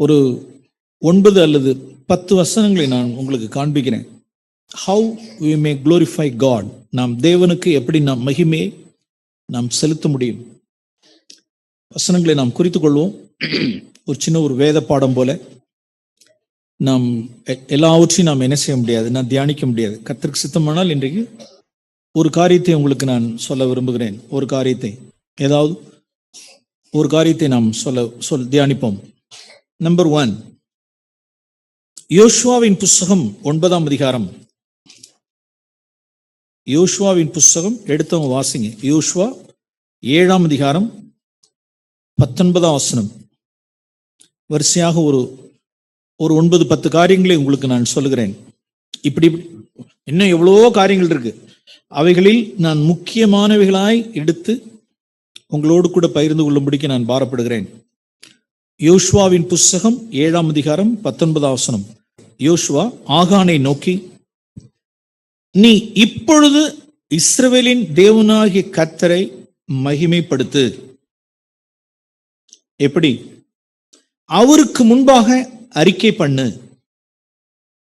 ஒரு ஒன்பது அல்லது பத்து வசனங்களை நான் உங்களுக்கு காண்பிக்கிறேன். How we may glorify God நாம் தேவனுக்கு எப்படி நாம் மகிமையை நாம் செலுத்த முடியும்? வசனங்களை நாம் குறித்து கொள்வோம். ஒரு சின்ன ஒரு வேத பாடம் போல நாம் எல்லாவற்றையும் நாம் என்ன செய்ய முடியாது? நான் தியானிக்க முடியாது. கத்திற்கு சித்தமானால் இன்றைக்கு ஒரு காரியத்தை உங்களுக்கு நான் சொல்ல விரும்புகிறேன். ஒரு காரியத்தை ஏதாவது ஒரு காரியத்தை நாம் சொல்ல சொல் தியானிப்போம். நம்பர் ஒன் யோசுவாவின் புஸ்தகம் ஒன்பதாம் அதிகாரம். யோசுவாவின் புஸ்தகம் எடுத்தவங்க வாசிங்க. யோசுவா ஏழாம் அதிகாரம் பத்தொன்பதாம் வசனம். வரிசையாக ஒரு ஒரு ஒன்பது பத்து காரியங்களை உங்களுக்கு நான் சொல்லுகிறேன். இப்படி இப்படி இன்னும் எவ்வளவோ காரியங்கள் இருக்கு. அவைகளில் நான் முக்கியமானவைகளாய் எடுத்து உங்களோடு கூட பகிர்ந்து கொள்ளும்படிக்கு நான் பாரப்படுகிறேன். யோஷ்வாவின் புஸ்தகம் ஏழாம் அதிகாரம் பத்தொன்பதாம் வசனம். யோசுவா ஆகானை நோக்கி நீ இப்பொழுது இஸ்ரவேலின் தேவனாகிய கத்தரை மகிமைப்படுத்து. எப்படி? அவருக்கு முன்பாக அறிக்கை பண்ணு.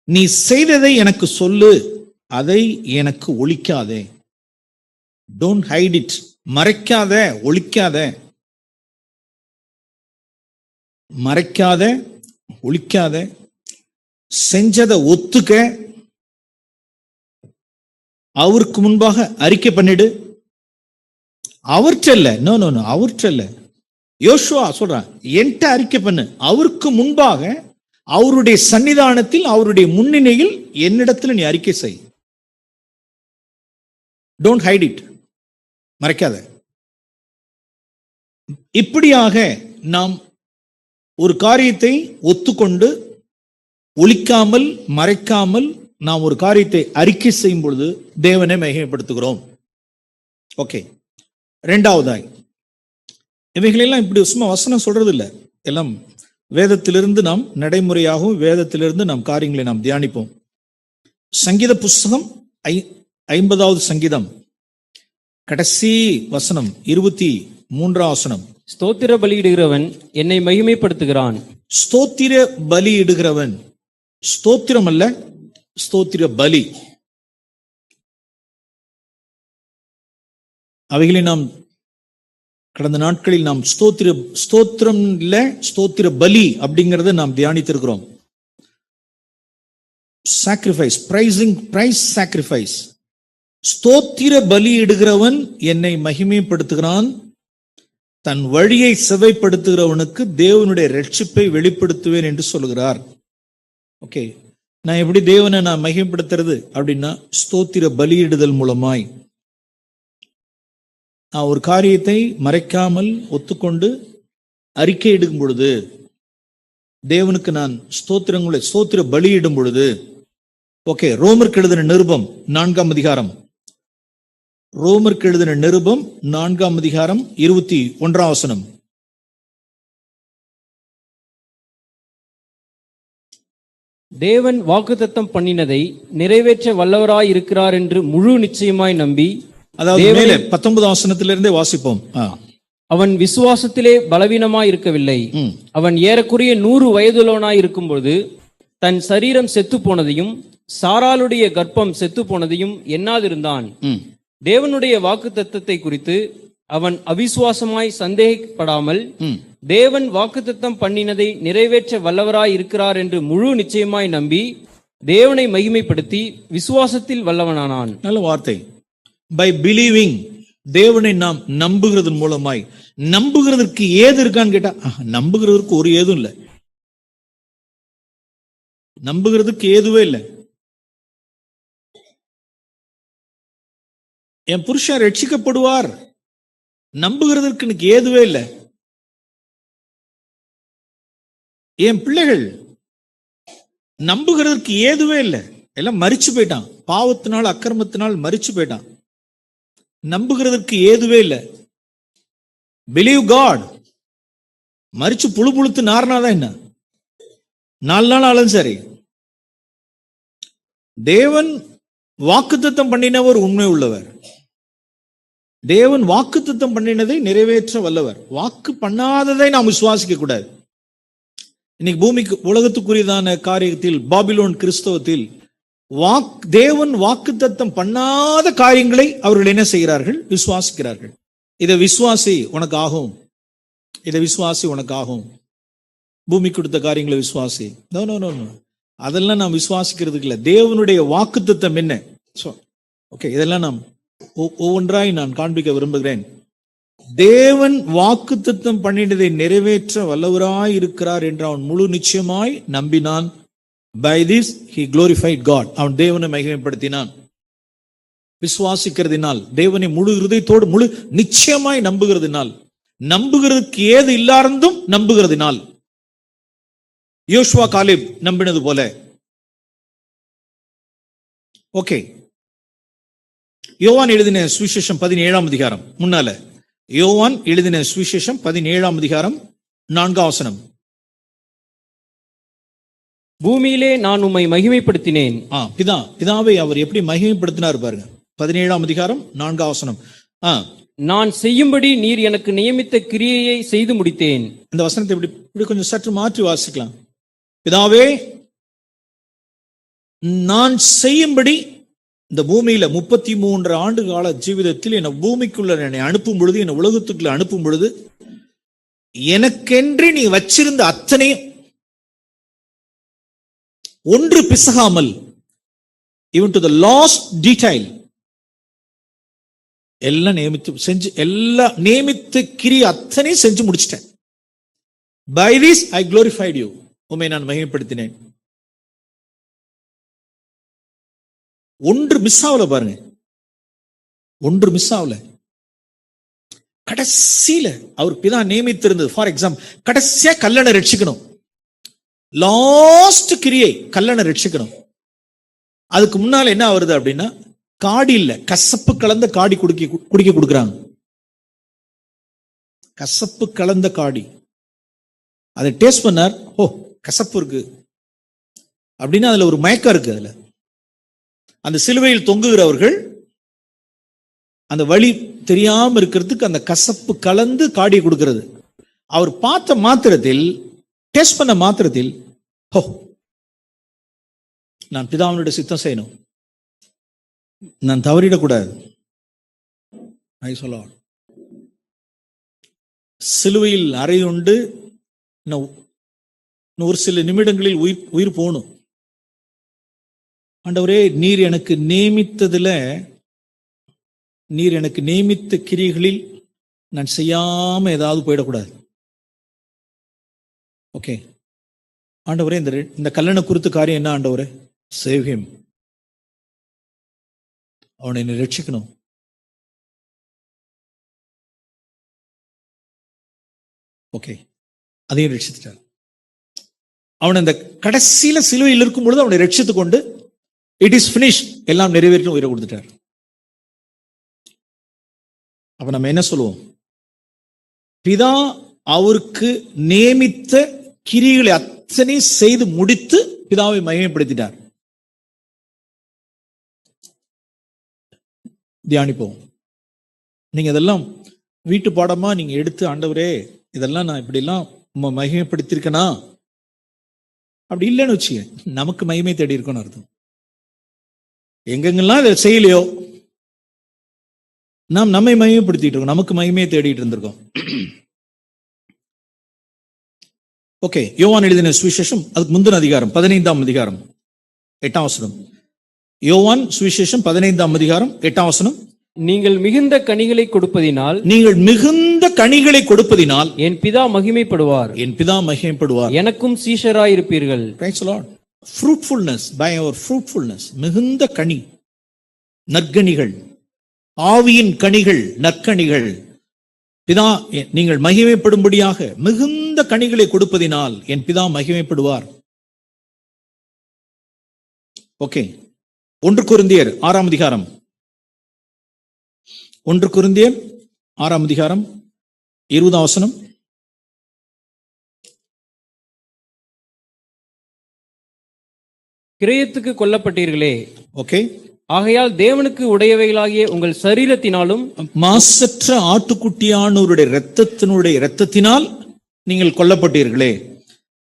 நீ செய்ததை எனக்கு சொல்லு. அதை எனக்கு ஒழிக்காதே. டோன்ட் ஹைட் இட் மறைக்காத ஒழிக்காத. மறைக்காத ஒழிக்காத செஞ்சதை ஒத்துக்க அவருக்கு முன்பாக அறிக்கை பண்ணிடு. அவர்கிட்ட இல்ல. நோ நோ நோ அவர்கிட்ட இல்ல. யோசுவா சொல்றான் என்கிட்ட அறிக்கை பண்ணு. அவருக்கு முன்பாக அவருடைய சன்னிதானத்தில் அவருடைய முன்னிலையில் என்னிடத்துல நீ அறிக்கை செய். டோன்ட் ஹைட் இட் மறைக்காத. இப்படியாக நாம் ஒரு காரியத்தை ஒத்துக்கொண்டு ஒழிக்காமல் மறைக்காமல் நாம் ஒரு காரியத்தை அறிக்கை செய்யும் பொழுது தேவனை மகிமைப்படுத்துகிறோம். ஓகே. ரெண்டாவதாய். இவைகளெல்லாம் இப்படி சும்மா வசனம் சொல்றது இல்லை எல்லாம் வேதத்திலிருந்து நாம் நடைமுறையாகவும் வேதத்திலிருந்து நாம் காரியங்களை நாம் தியானிப்போம். சங்கீத புஸ்தகம் ஐ ஐம்பதாவது சங்கீதம். கடைசி வசனம் இருபத்தி மூன்றாம் வசனம். ஸ்தோத்திர பலியிடுகிறவன் என்னை மகிமைப்படுத்துகிறான். ஸ்தோத்திர பலி இடுகிறவன் ஸ்தோத்திரம் அல்ல ஸ்தோத்திர பலி. அவைகளை நாம் கடந்த நாட்களில் நாம் ஸ்தோத்திர ஸ்தோத்திரம் இல்ல ஸ்தோத்திர பலி அப்படிங்கறத நாம் தியானித்திருக்கிறோம். சாக்ரிஃபைஸ் பிரைசிங் பிரைஸ் சாக்ரிஃபைஸ் ஸ்தோத்திர பலி இடுகிறவன் என்னை மகிமைப்படுத்துகிறான். தன் வழியை செவைப்படுத்துகிறவனுக்கு தேவனுடைய ரட்சிப்பை வெளிப்படுத்துவேன் என்று சொல்கிறார் ஓகே நான் எப்படி தேவனை நான் மகிமைப்படுத்துறது அப்படின்னா ஸ்தோத்திர பலியிடுதல் மூலமாய். நான் ஒரு காரியத்தை மறைக்காமல் ஒத்துக்கொண்டு அறிக்கையிடும் பொழுது தேவனுக்கு நான் ஸ்தோத்திரங்களை ஸ்தோத்திர பலியிடும் பொழுது ஓகே ரோமருக்கு எழுதின நிருபம் நான்காம் அதிகாரம். ரோமருக்கு எழுதின நிருபம் நான்காம் அதிகாரம் இருபத்தி ஒன்றாம் வசனம். தேவன் வாக்குத்தத்தம் பண்ணினதை நிறைவேற்ற வல்லவராய் இருக்கிறார் என்று முழு நிச்சயமாய் நம்பி அதாவது பத்தொன்பதாம் வசனத்திலிருந்தே வாசிப்போம். அவன் விசுவாசத்திலே பலவீனமாய் இருக்கவில்லை. அவன் ஏறக்குறைய நூறு வயதுள்ளவனாய் இருக்கும்பொழுது தன் சரீரம் செத்து போனதையும் சாராளுடைய கர்ப்பம் செத்து போனதையும் எண்ணாதிருந்தான் தேவனுடைய வாக்குத்தத்தத்தை குறித்து அவன் அவிசுவாசமாய் சந்தேகப்படாமல். தேவன் வாக்குத்தத்தம் பண்ணினதை நிறைவேற்ற வல்லவராய் இருக்கிறார் என்று முழு நிச்சயமாய் நம்பி தேவனை மகிமைப்படுத்தி விசுவாசத்தில் வல்லவனானான். நல்ல வார்த்தை. பை பிலீவிங் தேவனை நாம் நம்புகிறதன் மூலமாய் நம்புகிறதற்கு ஏது இருக்கான்னு கேட்டா நம்புகிறதற்கு ஒரு ஏதும் இல்லை. நம்புகிறதுக்கு ஏதுவே இல்லை. என் புருஷன் ரட்சிக்கப்படுவார். நம்புகிறதற்கு எனக்கு ஏதுவே இல்லை. என் பிள்ளைகள் நம்புகிறதற்கு ஏதுவே இல்லை. எல்லாம் மறிச்சு போயிட்டான். பாவத்தினால் அக்கிரமத்தினால் மறிச்சு போயிட்டான். நம்புகிறதற்கு ஏதுவே இல்லை. பிலீவ் காட் மறிச்சு புழு புழுத்து நார்னாதான் என்ன? நாலு நாள் ஆளும் சரி. தேவன் வாக்குத்தத்தம் பண்ணினவர் உண்மை உள்ளவர். தேவன் வாக்குத்தத்தம் பண்ணினதை நிறைவேற்ற வல்லவர். வாக்கு பண்ணாததை நாம் விசுவாசிக்க கூடாது. இன்னைக்கு பூமிக்கு உலகத்துக்குரியதான காரியத்தில் பாபிலோன் கிறிஸ்தவத்தில் வாக் தேவன் வாக்குத்தத்தம் பண்ணாத காரியங்களை அவர்கள் என்ன செய்கிறார்கள்? விசுவாசிக்கிறார்கள். இதை விசுவாசி உனக்கு ஆகும் இதை விசுவாசி உனக்கு ஆகும் பூமி கொடுத்த காரியங்களை விசுவாசி. நோ நோ நோ அதெல்லாம் நாம் விசுவாசிக்கிறதுக்கு இல்லை. தேவனுடைய வாக்குத்தத்தம் என்ன? ஓகே இதெல்லாம் நாம் ஒவ்வொன்றாய் நான் காண்பிக்க விரும்புகிறேன். தேவன் வாக்கு வாக்குத்தத்தம் பண்ணினதை நிறைவேற்ற வல்லவராய் இருக்கிறார் என்று அவன் முழு நிச்சயமாய் நம்பினான். By this he glorified God அவன் தேவனை மகிமைப்படுத்தினான். விசுவாசிக்கிறதினால் தேவனை முழு இருதயத்தோடு முழு நிச்சயமாய் நம்புகிறதினால் நம்புகிறதுக்கு ஏது இல்லாருந்தும் நம்புகிறதினால். யோஷ்வா காலிப் நம்பினது போல. ஓகே யோவான் எழுதின சுவிசேஷம் பதினேழாம் அதிகாரம். முன்னால. யோவான் எழுதின சுவிசேஷம் பதினேழாம் அதிகாரம் நான்காம் வசனம். பூமியிலே நான் உம்மை மகிமைப்படுத்தினேன். ஆ பிதா பிதாவை அவர் எப்படி மகிமைப்படுத்தினார் பாருங்க. பதினேழாம் அதிகாரம் நான்காம் வசனம். ஆ. நான் செய்யும்படி நீர் எனக்கு நியமித்த கிரியையை செய்து முடித்தேன். இந்த வசனத்தை இப்படி இப்படி கொஞ்சம் சற்று மாற்றி வாசிக்கலாம். பிதாவே நான் செய்யும்படி இந்த பூமியில முப்பத்தி மூன்று ஆண்டு கால ஜீவிதத்தில் என்னை பூமிக்குள்ள என்னை அனுப்பும் பொழுது என்னை உலகத்துக்குள்ள அனுப்பும் பொழுது எனக்கென்று நீ வச்சிருந்த அத்தனையும் ஒன்று பிசகாமல் இவன் டு த லாஸ்ட் டீடைல் எல்லாம் நியமித்து செஞ்சு எல்லாம் நியமித்து கிரி அத்தனையும் செஞ்சு முடிச்சிட்டேன். By this I glorified you உண்மை நான் மகிமைப்படுத்தினேன். ஒன்று மிஸ் ஆகல பாருங்க. ஒன்று மிஸ் ஆகல. கடைசியில அவர் பிதா நியமித்திருந்தது ஃபார் எக்ஸாம்பிள் கடைசியா கல்லணை ரட்சிக்கணும். லாஸ்ட் கிரியை கல்லணை ரட்சிக்கணும். அதுக்கு முன்னால என்ன வருது அப்படின்னா காடி இல்ல கசப்பு கலந்த காடி குடிக்க குடிக்க கொடுக்குறாங்க. கசப்பு கலந்த காடி. அதை டேஸ்ட் பண்ணார் ஓ கசப்பு இருக்கு. அப்படின்னா அதுல ஒரு மயக்கம் இருக்கு அதுல. அந்த சிலுவையில் தொங்குகிறவர்கள் அந்த வழி தெரியாம இருக்கிறதுக்கு அந்த கசப்பு கலந்து காடி கொடுக்கிறது. அவர் பார்த்த மாத்திரத்தில் டேஸ்ட் பண்ண மாத்திரத்தில் ஹோ நான் பிதாவனுடைய சித்தம் செய்யணும். நான் தவறிடக்கூடாது. ஐ சொல்ல சிலுவையில் அறையுண்டு இன்னும் ஒரு சில நிமிடங்களில் உயிர் உயிர் போகணும். ஆண்டவரே நீர் எனக்கு நியமித்ததுல நீர் எனக்கு நியமித்த கிரிகளில் நான் செய்யாம ஏதாவது போயிடக்கூடாது. ஓகே ஆண்டவரே இந்த இந்த கல்லணை குறித்த காரியம் என்ன ஆண்டவரே? Save him. அவனை என்னை ரட்சிக்கணும். ஓகே அதையும் ரட்சித்துட்டார். அவன் அந்த கடைசியில சிலுவையில் இருக்கும் பொழுது அவனை ரட்சித்து கொண்டு இட் இஸ் பினிஷ் எல்லாம் நிறைவேற்றி உயிரை கொடுத்துட்டார். அப்ப நம்ம என்ன சொல்லுவோம்? பிதா அவருக்கு நியமித்த கிரிகளை அத்தனை செய்து முடித்து பிதாவை மகிமைப்படுத்திட்டார். தியானிப்போம். நீங்க இதெல்லாம் வீட்டு பாடமா நீங்க எடுத்து ஆண்டவரே இதெல்லாம் நான் இப்படிலாம் உம்மை மகிமைப்படுத்தியிருக்கேனா? அப்படி இல்லைன்னு வச்சுக்க நமக்கு மகிமை தேடி இருக்கணும்னு அர்த்தம். எங்கெங்கெல்லாம் இதை செய்யலையோ நாம் நம்மை மகிமைப்படுத்திட்டு இருக்கோம். நமக்கு மகிமையை தேடிட்டு இருந்திருக்கோம். ஓகே யோவான் எழுதின சுவிசேஷம் அதுக்கு முந்தின அதிகாரம் பதினைந்தாம் அதிகாரம் எட்டாம் வசனம். யோவான் சுவிசேஷம் பதினைந்தாம் அதிகாரம் எட்டாம் வசனம். நீங்கள் மிகுந்த கனிகளை கொடுப்பதினால் நீங்கள் மிகுந்த கனிகளை கொடுப்பதினால் என் பிதா மகிமைப்படுவார். என் பிதா மகிமைப்படுவார். எனக்கும் சீஷராயிருப்பீர்கள். Praise ஃப்ரூட்ஃபுல்னஸ் பை அவர் ஃப்ரூட்ஃபுல்னஸ் மிகுந்த கனி நற்கனிகள் ஆவியின் கனிகள் நற்கனிகள். பிதா நீங்கள் மகிமைப்படும்படியாக மிகுந்த கனிகளை கொடுப்பதினால் என் பிதா மகிமைப்படுவார். ஓகே ஒன்று குருந்தியர் ஆறாம் அதிகாரம். ஒன்று குருந்தியர் ஆறாம் அதிகாரம் இருபதாம் வசனம். கிரயத்துக்கு கொல்லப்பட்டீர்களே. ஓகே ஆகையால் தேவனுக்கு உடையவைகளாகிய உங்கள் சரீரத்தினாலும் மாசற்ற ஆட்டுக்குட்டியானவருடைய இரத்தத்தினுடைய இரத்தத்தினால் நீங்கள் கொல்லப்பட்டீர்களே.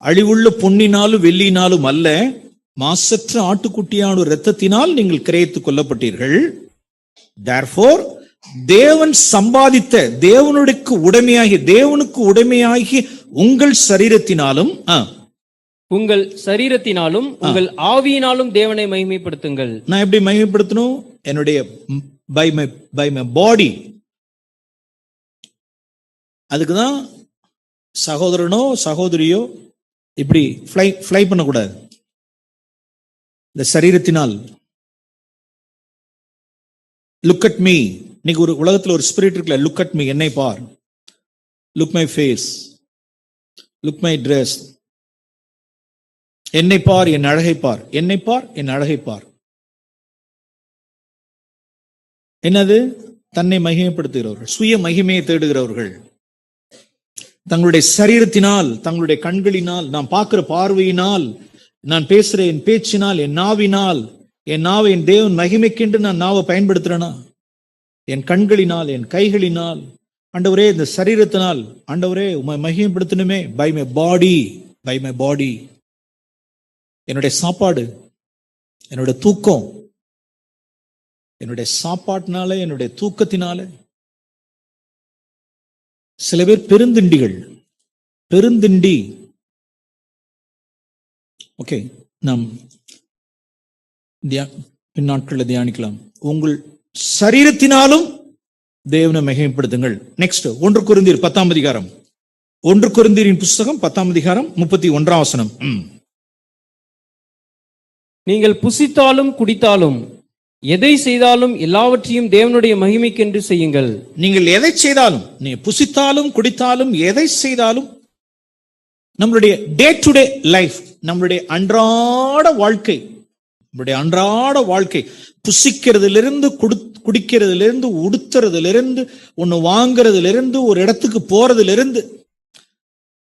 அழிவுள்ள பொன்னினாலும் வெள்ளினாலும் அல்ல மாசற்ற ஆட்டுக்குட்டியான இரத்தத்தினால் நீங்கள் கிரயித்துக் கொல்லப்பட்டீர்கள். தேர்ஃபோர் தேவன் சம்பாதித்த தேவனுடைய உடைமையாகி தேவனுக்கு உடைமையாகி உங்கள் சரீரத்தினாலும் ஆ, உங்கள் சரீரத்தினாலும் உங்கள் ஆவியினாலும் தேவனை மகிமைப்படுத்துங்கள். நான் எப்படி மகிமைப்படுத்தணும்? என்னுடைய by my by my body அதுக்கு தான் சகோதரனோ சகோதரியோ இப்படி ஃப்ளை ஃப்ளை பண்ணக்கூடாது. இந்த சரீரத்தினால். லுக் அட் மீ இன்னைக்கு ஒரு உலகத்துல ஒரு ஸ்பிரிட் இருக்குல்ல லுக் அட் மீ என்னை பார். Look my face look my dress என்னை பார் என் அழகை பார். என்னை பார் என் அழகை பார். என்னது? தன்னை மகிமைப்படுத்துகிறவர்கள் சுய மகிமையை தேடுகிறவர்கள். தங்களுடைய சரீரத்தினால் தங்களுடைய கண்களினால் நான் பார்க்கிற பார்வையினால் நான் பேசுற என் பேச்சினால் என் நாவினால் என் நாவை என் தேவன் மகிமைக்கென்று நான் நாவை பயன்படுத்துறேனா என் கண்களினால் என் கைகளினால். ஆண்டவரே இந்த சரீரத்தினால் ஆண்டவரே உமை மகிமைப்படுத்தணுமே. By my body by my body என்னுடைய சாப்பாடு என்னுடைய தூக்கம் என்னுடைய சாப்பாட்டினால என்னுடைய தூக்கத்தினால. சில பேர் பெருந்திண்டிகள் பெருந்திண்டி. ஓகே நாம் தியா- பின்னாட்களில் தியானிக்கலாம். உங்கள் சரீரத்தினாலும் தேவனை மிகைப்படுத்துங்கள் நெக்ஸ்ட் ஒன்று குருந்தீர் பத்தாம் அதிகாரம். ஒன்று குருந்தீரின் புஸ்தகம் பத்தாம் அதிகாரம் முப்பத்தி ஒன்றாம் வசனம். நீங்கள் புசித்தாலும் குடித்தாலும் எதை செய்தாலும் எல்லாவற்றையும் தேவனுடைய மகிமைக்கென்று செய்யுங்கள். நீங்கள் எதை செய்தாலும் நீ புசித்தாலும் குடித்தாலும் எதை செய்தாலும் நம்மளுடைய டே டு டே லைஃப் நம்மளுடைய அன்றாட வாழ்க்கை நம்மளுடைய அன்றாட வாழ்க்கை புசிக்கிறதிலிருந்து குடு குடிக்கிறதிலிருந்து உடுத்துறதிலிருந்து ஒன்று வாங்குறதிலிருந்து ஒரு இடத்துக்கு போறதிலிருந்து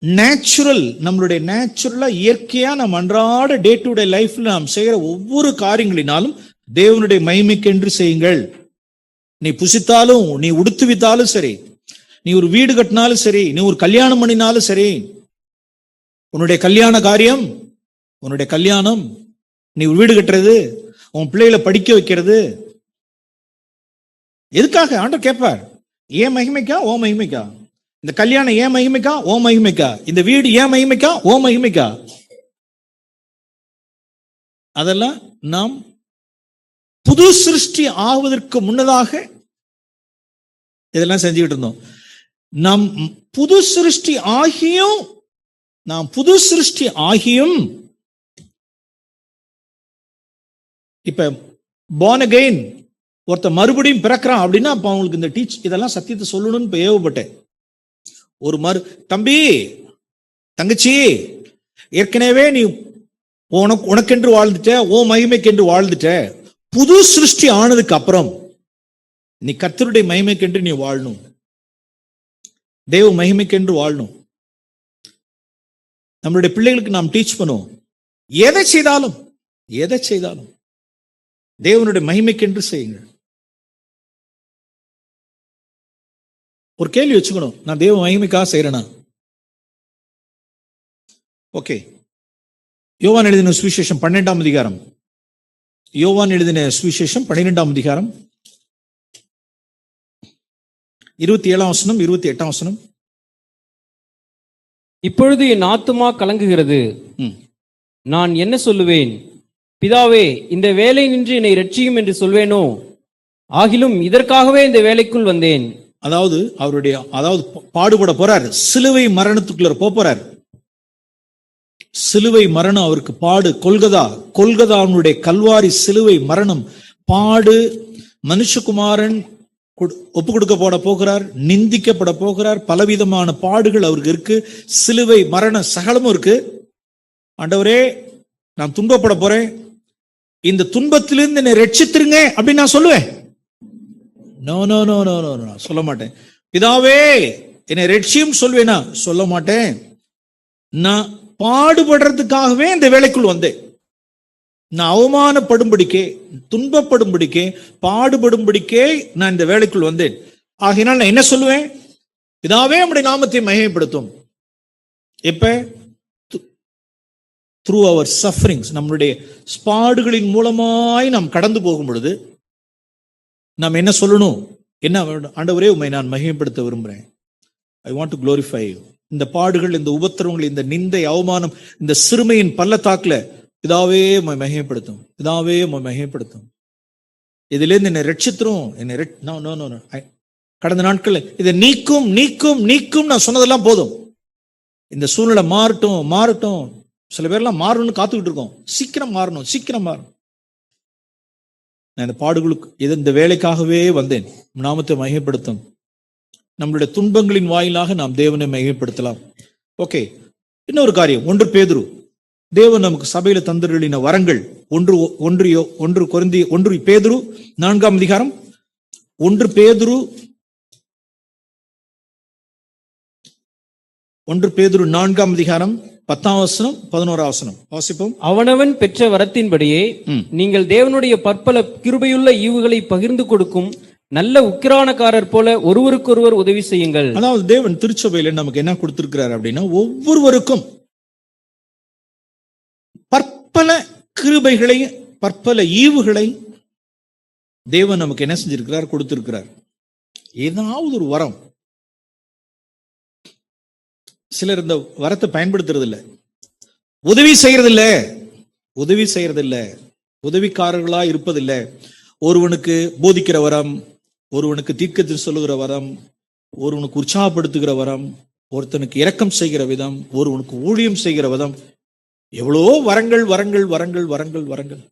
நேச்சுரல் நம்மளுடைய நேச்சுரலா இயற்கையா நம்ம அன்றாட டே டு டே லைஃப்ல நாம் செய்கிற ஒவ்வொரு காரியங்களினாலும் தேவனுடைய மகிமைக்கென்று செய்யுங்கள். நீ புசித்தாலும் நீ உடுத்துவித்தாலும் சரி நீ ஒரு வீடு கட்டினாலும் சரி நீ ஒரு கல்யாணம் பண்ணினாலும் சரி உன்னுடைய கல்யாண காரியம் உன்னுடைய கல்யாணம் நீ ஒரு வீடு கட்டுறது உன் பிள்ளைகளை படிக்க வைக்கிறது. எதுக்காக ஆண்டர் கேட்பார்? ஏன் மகிமைக்கா ஓ மகிமைக்கா? இந்த கல்யாணம் ஏன் மகிமைக்கா? ஓ மகிமைக்கா. இந்த வீடு ஏன் மகிமைக்கா? ஓ மகிமைக்கா. அதெல்லாம் நாம் புது சிருஷ்டி ஆவதற்கு முன்னதாக இதெல்லாம் செஞ்சுக்கிட்டு இருந்தோம். நம் புது சிருஷ்டி ஆகியும் நாம் புது சிருஷ்டி ஆகியும் இப்ப போன் அகெயின் ஒருத்தர் மறுபடியும் பிறக்கிறான் அப்படின்னா அப்ப அவங்களுக்கு இந்த டீச் இதெல்லாம் சத்தியத்தை சொல்லணும்னு இப்ப ஏவப்பட்டேன். ஒரு மறு தம்பி தங்கச்சி ஏற்கனவே நீ உனக்கு உனக்கென்று வாழ்ந்துட்ட ஓ மகிமைக்கென்று வாழ்ந்துட்ட புது சிருஷ்டி ஆனதுக்கு அப்புறம் நீ கத்தருடைய மகிமைக்கென்று நீ வாழணும். தேவ மகிமைக்கென்று வாழணும். நம்மளுடைய பிள்ளைகளுக்கு நாம் டீச் பண்ணுவோம். எதை செய்தாலும் எதை செய்தாலும் தேவனுடைய மகிமைக்கென்று செய்யுங்கள். ஒரு கேள்வி வச்சுக்கணும். நான் தேவ மகிமைக்காக செய்யறேனா ஓகே யோவான் எழுதின சுவிசேஷம் பன்னெண்டாம் அதிகாரம். யோவான் எழுதின சுவிசேஷம் பன்னிரெண்டாம் அதிகாரம். இருபத்தி ஏழாம் வசனம் இருபத்தி எட்டாம் வசனம். இப்பொழுது என் ஆத்துமா கலங்குகிறது. நான் என்ன சொல்லுவேன்? பிதாவே இந்த வேலை நின்று என்னை ரட்சியும் என்று சொல்வேனோ? ஆகிலும் இதற்காகவே இந்த வேலைக்குள் வந்தேன். அதாவது அவருடைய அதாவது பாடுபட போறாரு. சிலுவை மரணத்துக்குள்ள போப் போறாரு. சிலுவை மரணம் அவருக்கு பாடு கொல்கதா. கொல்கதா அவனுடைய கல்வாரி சிலுவை மரணம் பாடு மனுஷகுமாரன் ஒப்பு கொடுக்க போட போகிறார் நிந்திக்கப்பட போகிறார். பலவிதமான பாடுகள் அவருக்கு இருக்கு. சிலுவை மரண சகலமும் இருக்கு. ஆண்டவரே நான் துன்பப்பட போறேன். இந்த துன்பத்திலிருந்து என்னை ரட்சித்திருங்க அப்படின்னு நான் சொல்லுவேன். No no no no no நான் சொல்ல மாட்டேன். பிதாவே என்னை ரட்சியும் சொல்வேனா? சொல்ல மாட்டேன். நான் பாடுபடுறதுக்காகவே இந்த வேலைக்குள் வந்தேன். நான் அவமானப்படும்படிக்கே துன்பப்படும்படிக்கே பாடுபடும்படிக்கே நான் இந்த வேலைக்குள் வந்தேன். ஆகையினால் நான் என்ன சொல்லுவேன்? பிதாவே நம்முடைய நாமத்தை மகிமைப்படுத்தும். இப்ப து- த்ரூ அவர் சஃபரிங்ஸ் நம்மளுடைய ஸ்பாடுகளின் மூலமாய் நாம் கடந்து போகும் பொழுது நாம் என்ன சொல்லணும்? என்ன ஆண்டவரே உண்மை நான் மகிமைப்படுத்த விரும்புகிறேன். ஐ வாண்ட் டு குளோரிஃபை இந்த பாடுகள் இந்த உபத்திரவங்கள் இந்த நிந்தை அவமானம் இந்த சிறுமையின் பள்ளத்தாக்கில் இதாவே உண்மை மகிமைப்படுத்தும். இதாவே உண்மை மகிமைப்படுத்தும். இதுலேருந்து என்னை ரட்சித்துரும். என்னை ரெட்- no, கடந்த நாட்கள் இதை நீக்கும் நீக்கும் நீக்கும் நான் சொன்னதெல்லாம் போதும். இந்த சூழ்நிலை மாறட்டும் மாறட்டும். சில பேர்லாம் மாறணும்னு காத்துக்கிட்டு இருக்கோம். சீக்கிரம் மாறணும் சீக்கிரம் மாறணும். நான் இந்த பாடுகளுக்கு இது இந்த வேலைக்காகவே வந்தேன். நாமத்தை மையப்படுத்தும் நம்மளுடைய துன்பங்களின் வாயிலாக நாம் தேவனை மையப்படுத்தலாம் ஓகே இன்னொரு காரியம் ஒன்று பேதுரு. தேவன் நமக்கு சபையில தந்திருளின வரங்கள் ஒன்று ஒன்றியோ ஒன்று குறைந்தி ஒன்று பேதுரு நான்காம் அதிகாரம். ஒன்று பேதுரு ஒன்று பேதுரு நான்காம் அதிகாரம். பத்தாம் வசனம் பதினோராம் வசனம். வாசிப்போம். அவனவன் பெற்ற வரத்தின்படியே. நீங்கள் தேவனுடைய பற்பல கிருபையுள்ள ஈவுகளை பகிர்ந்து கொடுக்கும் நல்ல உக்கிரானக்காரர் போல ஒருவருக்கொருவர் உதவி செய்யுங்கள். அதாவது தேவன் திருச்சபையில நமக்கு என்ன கொடுத்திருக்கிறார் அப்படின்னா ஒவ்வொருவருக்கும் பற்பல கிருபைகளை பற்பல ஈவுகளை தேவன் நமக்கு என்ன செஞ்சிருக்கிறார் கொடுத்திருக்கிறார். ஏதாவது ஒரு வரம் சிலர் இந்த வரத்தை பயன்படுத்துறது இல்ல உதவி செய்யறது இல்ல உதவி செய்யறது இல்ல உதவிக்காரர்களா இருப்பதில்ல. ஒருவனுக்கு போதிக்கிற வரம் ஒருவனுக்கு தீர்க்கத்தில் சொல்லுகிற வரம் ஒருவனுக்கு உற்சாகப்படுத்துகிற வரம் ஒருத்தனுக்கு இரக்கம் செய்கிற விதம் ஒருவனுக்கு ஊழியம் செய்கிற விதம். எவ்வளோ வரங்கள் வரங்கள் வரங்கள் வரங்கள் வரங்கள்.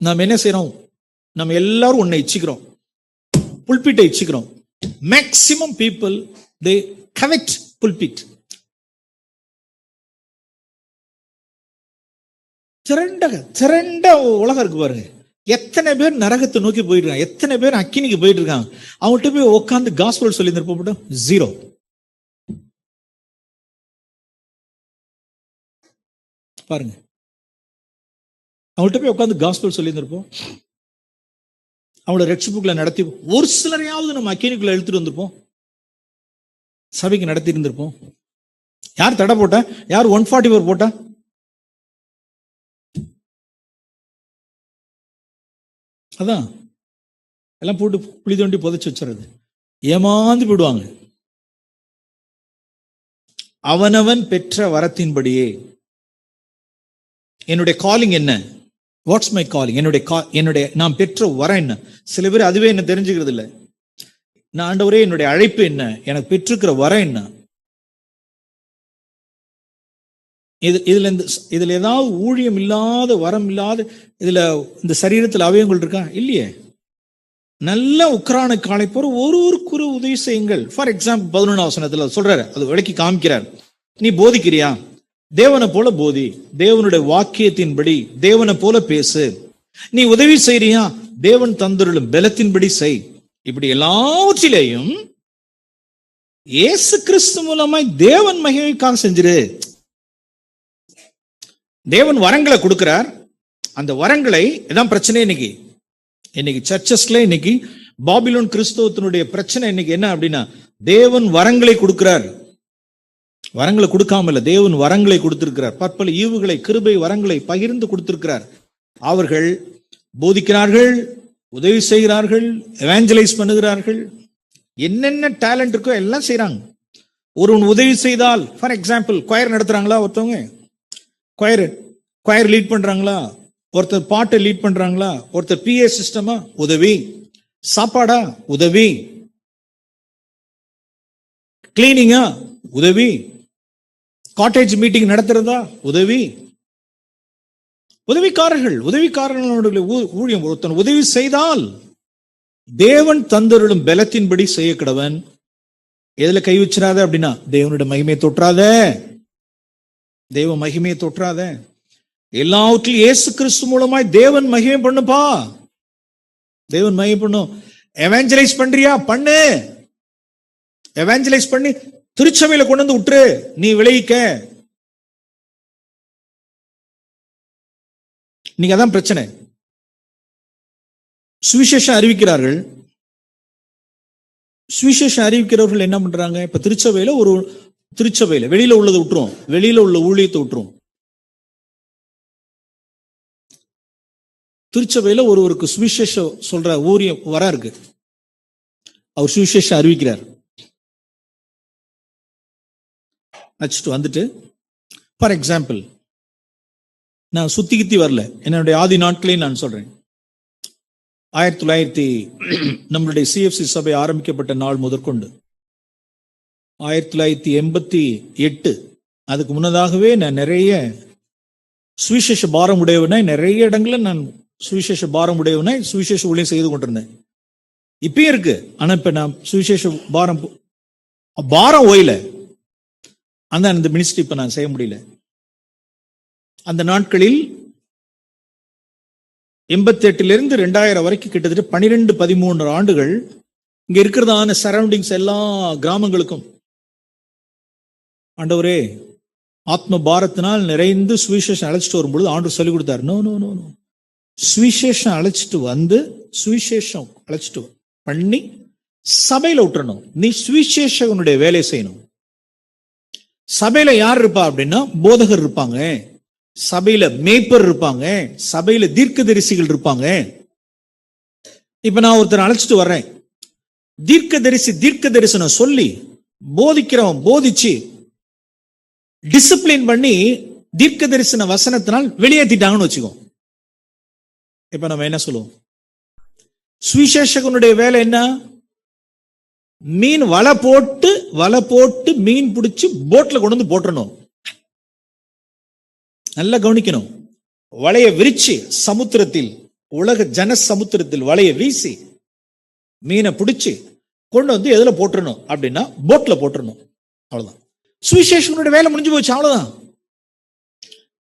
நாம் என்ன செய்யறோம் நம்ம எல்லாரும் ஒன்னை இச்சிக்கிறோம். புல்பிட்டை இச்சிக்கிறோம். Maximum people they covet pulpit திரண்ட திரண்ட உலகம் இருக்கு பாருங்க. எத்தனை பேர் நரகத்தை நோக்கி போயிட்டு இருக்காங்க எத்தனை பேர் அக்கினிக்கு போயிட்டு இருக்காங்க அவங்கள்ட்ட போய் உட்காந்து காஸ்பல் சொல்லி இருப்போம் ஜீரோ பாருங்க. அவங்கள்ட்ட போய் உட்காந்து காஸ்பல் சொல்லி இருப்போம் அவங்களோட ரட்சிப்புக்குள்ள நடத்தி ஒரு சிலரையாவது நம்ம அக்கினிக்குள்ள எழுத்துட்டு வந்திருப்போம். சபைக்கு நடத்தி இருந்திருப்போம் யார் தடை போட்டா? யார் ஒன் ஃபார்ட்டி ஃபோர் போட்டா? அதான். எல்லாம் போட்டு குழி தோண்டி புதைச்சு வச்சுறது. ஏமாந்து போயிடுவாங்க. அவனவன் பெற்ற வரத்தின்படியே. என்னுடைய காலிங் என்ன? வாட்ஸ் மை காலிங் என்னுடைய என்னுடைய நான் பெற்ற வரம் என்ன? சில பேர் அதுவே என்ன தெரிஞ்சுக்கிறது இல்லை நான் ஆண்டவரே என்னுடைய அழைப்பு என்ன? எனக்கு பெற்றிருக்கிற வரம் என்ன? இது இதுல இந்த இதுல ஏதாவது ஊழியம் இல்லாத வரம் இல்லாத இதுல இந்த சரீரத்தில் அவயங்கள் இருக்கா? இல்லையே. நல்ல உக்ரான காலை போற ஒரு ஒரு குறு உதவி செய்யுங்கள். ஃபார் எக்ஸாம்பிள் பதினொன்றாம் வசனத்துல சொல்றாரு. அது விளக்கி காமிக்கிறார். நீ போதிக்கிறியா? தேவனை போல போதி. தேவனுடைய வாக்கியத்தின்படி தேவனை போல பேசு. நீ உதவி செய்றியா? தேவன் தந்துருளும் பலத்தின்படி செய். இப்படி எல்லாவற்றிலேயும் இயேசு கிறிஸ்து மூலமாய் தேவன் மகிமைக்காக செஞ்சிரு. தேவன் வரங்களை கொடுக்கிறார். அந்த வரங்களை இதான் பிரச்சனை இன்னைக்கு. இன்னைக்கு சர்ச்சஸ்ல இன்னைக்கு பாபிலோன் கிறிஸ்தவத்தினுடைய பிரச்சனை இன்னைக்கு என்ன அப்படின்னா தேவன் வரங்களை கொடுக்கிறார். வரங்களை கொடுக்காம இல்ல தேவன் வரங்களை கொடுத்திருக்கிறார். பற்பல ஈவுகளை கிருபை வரங்களை பகிர்ந்து கொடுத்திருக்கிறார். அவர்கள் போதிக்கிறார்கள் உதவி செய்கிறார்கள் எவாஞ்சலைஸ் பண்ணுகிறார்கள். என்னென்ன டேலண்ட் இருக்கோ எல்லாம் செய்கிறாங்க ஒருவன் உதவி செய்தால் ஃபார் எக்ஸாம்பிள் கொயர் நடத்துகிறாங்களா ஒருத்தவங்க? கொயர் கொயர் லீட் பண்ணுறாங்களா ஒருத்தர் பாட்டை லீட் பண்ணுறாங்களா ஒருத்தர் பிஏ சிஸ்டமா உதவி. சாப்பாடா உதவி. கிளீனிங்கா உதவி. காட்டேஜ் மீட்டிங் நடத்துறதா உதவி. உதவிக்காரர்கள் உதவிக்காரர்களுடைய ஊ- ஊழியம் ஒருத்தன் உதவி செய்தால் தேவன் தந்தருளும் பலத்தின்படி செய்ய கிடவன் எதுல கை வச்சிடாத அப்படின்னா தேவனுடைய மகிமையை தொற்றாத. தேவ மகிமையை தொற்றாத. எல்லாவற்றிலும் இயேசு கிறிஸ்து மூலமாய் தேவன் மகிமை பண்ணுப்பா தேவன் மகிமை பண்ணும். எவாஞ்சலைஸ் பண்றியா? பண்ணு. எவாஞ்சலைஸ் பண்ணி திருச்சபையில கொண்டு வந்து விட்டுரு நீ விளைவிக்க. நீங்க அதான் பிரச்சனை. சுவிசேஷம் அறிவிக்கிறார்கள். சுவிசேஷம் அறிவிக்கிறவர்கள் என்ன பண்றாங்க? இப்ப திருச்சபையில ஒரு திருச்சபையில வெளியில உள்ளதை விட்டுரும் வெளியில உள்ள ஊழியத்தை விட்டுரும் திருச்சபையில ஒருவருக்கு சுவிசேஷம் சொல்ற ஊரியம் வர இருக்கு. அவர் சுவிசேஷம் அறிவிக்கிறார். வச்சுட்டு வந்துட்டு ஃபார் எக்ஸாம்பிள் நான் சுத்தி கித்தி வரல. என்னுடைய ஆதி நாட்களையும் நான் சொல்றேன். ஆயிரத்தி தொள்ளாயிரத்தி நம்மளுடைய சிஎஃப்சி சபை ஆரம்பிக்கப்பட்ட நாள் முதற்கொண்டு. ஆயிரத்தி தொள்ளாயிரத்தி எண்பத்தி எட்டு. அதுக்கு முன்னதாகவே நான் நிறைய சுவிசேஷ பாரம் உடையவனாய் நிறைய இடங்கள்ல நான் சுவிசேஷ பாரம் உடையவனாய் சுவிசேஷ ஊழியம் செய்து கொண்டிருந்தேன். இப்பயும் இருக்கு. ஆனா இப்ப நான் சுவிசேஷ பாரம் பாரம் ஓயில. அந்த அந்த மினிஸ்ட்ரி இப்ப நான் செய்ய முடியல. அந்த நாட்களில் எண்பத்தி எட்டுலேருந்து ரெண்டாயிரம் வரைக்கும் கிட்டத்தட்ட பனிரெண்டு பதிமூன்று ஆண்டுகள் இங்க இருக்கிறதான சரௌண்டிங்ஸ் எல்லா கிராமங்களுக்கும். ஆண்டவரே ஆத்ம பாரத்தினால் நிறைந்து சுவிசேஷம் அழைச்சிட்டு வரும்பொழுது ஆண்டு சொல்லிக் கொடுத்தாரு. நோ நோ நோ நோ சுவிசேஷம் அழைச்சிட்டு வந்து சுவிசேஷம் அழைச்சிட்டு பண்ணி சபையில விட்டுறணும் நீ சுவிசேஷகனுடைய வேலை செய்யணும். சபையில யார் இருப்பா அப்படின்னா போதகர் இருப்பாங்க. சபையில மேய்ப்பர் இருப்பாங்க சபையில தீர்க்கதரிசிகள் இருப்பாங்க. இப்ப நான் ஒருத்தர் அழைச்சிட்டு வர்றேன். தீர்க்கதரிசி தீர்க்க தரிசனம் சொல்லி போதிக்கிறவன் போதிச்சு டிசிப்ளின் பண்ணி தீர்க்க தரிசன வசனத்தினால் வெளியேற்றிட்டாங்கன்னு வச்சுக்கோ. இப்ப நம்ம என்ன சொல்லுவோம்? சுவிசேஷகனுடைய வேலை என்ன? மீன் வலை போட்டு வலை போட்டு மீன் பிடிச்சி போட்ல கொண்டு வந்து போட்டுறணும். நல்லா கவனிக்கணும். வலைய விரிச்சு சமுத்திரத்தில் உலக ஜன சமுத்திரத்தில் வலைய வீசி மீனை பிடிச்சி கொண்டு வந்து எதுல போட்டுறணும்? அப்படின்னா போட்ல போட்டுறணும். அவ்வளவுதான். சுவிசேஷனுடைய வேலை முடிஞ்சு போச்சு அவ்வளவுதான்.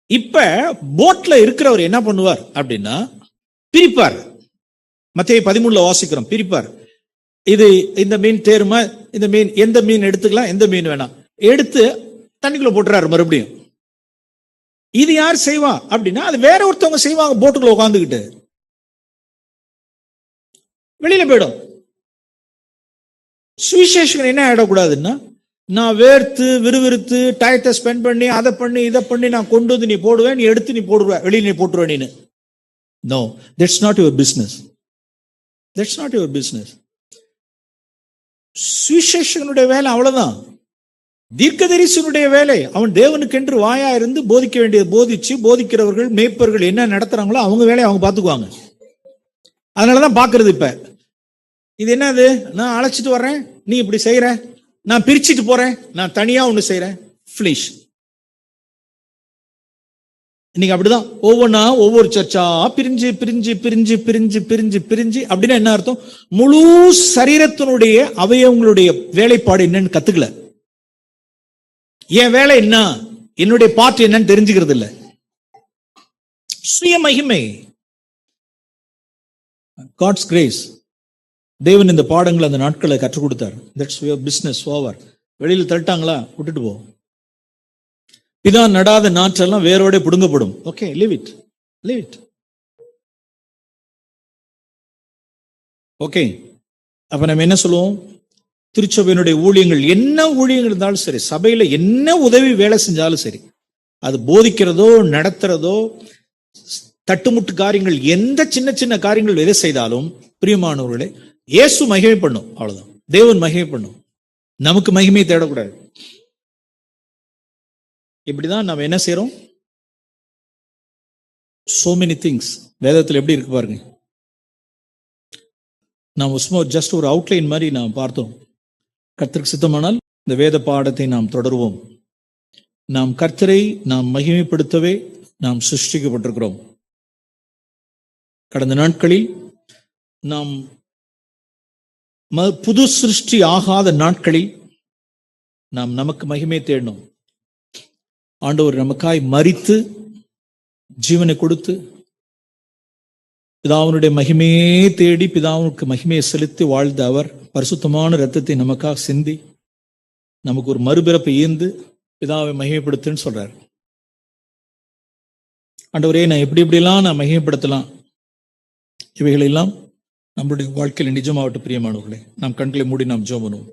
இப்ப போட்ல இருக்கிறவர் என்ன பண்ணுவார் அப்படின்னா பிரிப்பார். மத்திய பதிமூணுல வாசிக்கிறோம் பிரிப்பார். இது இந்த மீன் தேருமா? இந்த மீன் எந்த மீன் எடுத்துக்கலாம் எந்த மீன் வேணாம். எடுத்து தண்ணிக்குள்ள போட்டுறாரு மறுபடியும். இது யார் செய்வா? அப்படின்னா அது வேற ஒருத்தவங்க செய்வாங்க போட்டுக்குள்ள உட்காந்துக்கிட்டு வெளியில போயிடும். சுவிசேஷகன் என்ன ஆயிடக்கூடாதுன்னா நான் வேர்த்து விறுவிறுத்து டயத்தை ஸ்பெண்ட் பண்ணி அதை பண்ணி இதை பண்ணி நான் கொண்டு வந்து நீ போடுவேன் நீ எடுத்து நீ போடுவ வெளியில் நீ போட்டுருவ நீனு. No that's not your business that's not your business சுவிசேஷகனுடைய வேலை அவ்வளவுதான். தீர்க்கதரிசனுடைய வேலை. அவன் தேவனுக்கென்று வாயா இருந்து போதிக்க வேண்டியது. போதிச்சு போதிக்கிறவர்கள் மேய்ப்பர்கள் என்ன நடத்துறாங்களோ அவங்க வேலையை அவங்க பார்த்துக்குவாங்க. அதனாலதான் பாக்குறது இப்ப. இது என்னது? நான் அழைச்சிட்டு வர்றேன். நீ இப்படி செய்யற நான் பிரிச்சுட்டு போறேன். நான் தனியா ஒண்ணு செய்யறேன் ஃபிளிஷ் இன்னைக்கு அப்படிதான். ஒவ்வொன்றா ஒவ்வொரு சர்ச்சா பிரிஞ்சு பிரிஞ்சு பிரிஞ்சு பிரிஞ்சு பிரிஞ்சு பிரிஞ்சு. அப்படின்னா என்ன அர்த்தம்? முழு சரீரத்தினுடைய அவயவங்களுடைய வேலைப்பாடு என்னன்னு கத்துக்கல. என் வேலை என்ன? என்னுடைய பார்ட் என்னன்னு தெரிஞ்சுக்கிறது இல்ல சுய மகிமை காட்ஸ் கிரேஸ் தேவன் இந்த பாடங்களை அந்த நாட்களை கற்றுக் கொடுத்தார். தட்ஸ் பிசினஸ் ஓவர் வெளியில தள்ளிட்டாங்களா? விட்டுட்டு போ. பிதா நடாத நாற்றெல்லாம் வேரோட புடுங்கப்படும். Okay leave it leave it okay அப்ப நம்ம என்ன சொல்லுவோம்? திருச்சபையினுடைய ஊழியங்கள் என்ன ஊழியங்கள் இருந்தாலும் சரி சபையில என்ன உதவி வேலை செஞ்சாலும் சரி அது போதிக்கிறதோ நடத்துறதோ தட்டுமுட்டு காரியங்கள் எந்த சின்ன சின்ன காரியங்கள் எதை செய்தாலும் பிரியமானவர்களே இயேசு மகிமை பண்ணும் அவ்வளவுதான். தேவன் மகிமை பண்ணும் நமக்கு மகிமையை தேடக்கூடாது. இப்படிதான் நம்ம என்ன செய்யறோம் சோ மெனி திங்ஸ் வேதத்தில் எப்படி இருக்கு பாருங்க. நாம் சும்மா ஜஸ்ட் ஒரு அவுட்லைன் மாதிரி நாம் பார்த்தோம். கர்த்தருக்கு சித்தமானால் இந்த வேத பாடத்தை நாம் தொடருவோம். நாம் கர்த்தரை நாம் மகிமைப்படுத்தவே நாம் சிருஷ்டிக்கப்பட்டிருக்கிறோம். கடந்த நாட்களில் நாம் ம- புது சிருஷ்டி ஆகாத நாட்களில் நாம் நமக்கு மகிமை தேடணும் ஆண்டவர் நமக்காய் மறித்து ஜீவனை கொடுத்து பிதாவனுடைய மகிமையே தேடி பிதாவுக்கு மகிமையை செலுத்தி வாழ்ந்த அவர் பரிசுத்தமான ரத்தத்தை நமக்காக சிந்தி நமக்கு ஒரு மறுபிறப்பை ஈந்து பிதாவை மகிமைப்படுத்துன்னு சொல்றார். ஆண்டவரே நான் எப்படி எப்படிலாம் நான் மகிமைப்படுத்தலாம்? இவைகளெல்லாம் நம்மளுடைய வாழ்க்கையில் நிஜமாவட்ட பிரியமானவர்களே. நாம் கண்களை மூடி நாம் ஜெபம் பண்ணுவோம்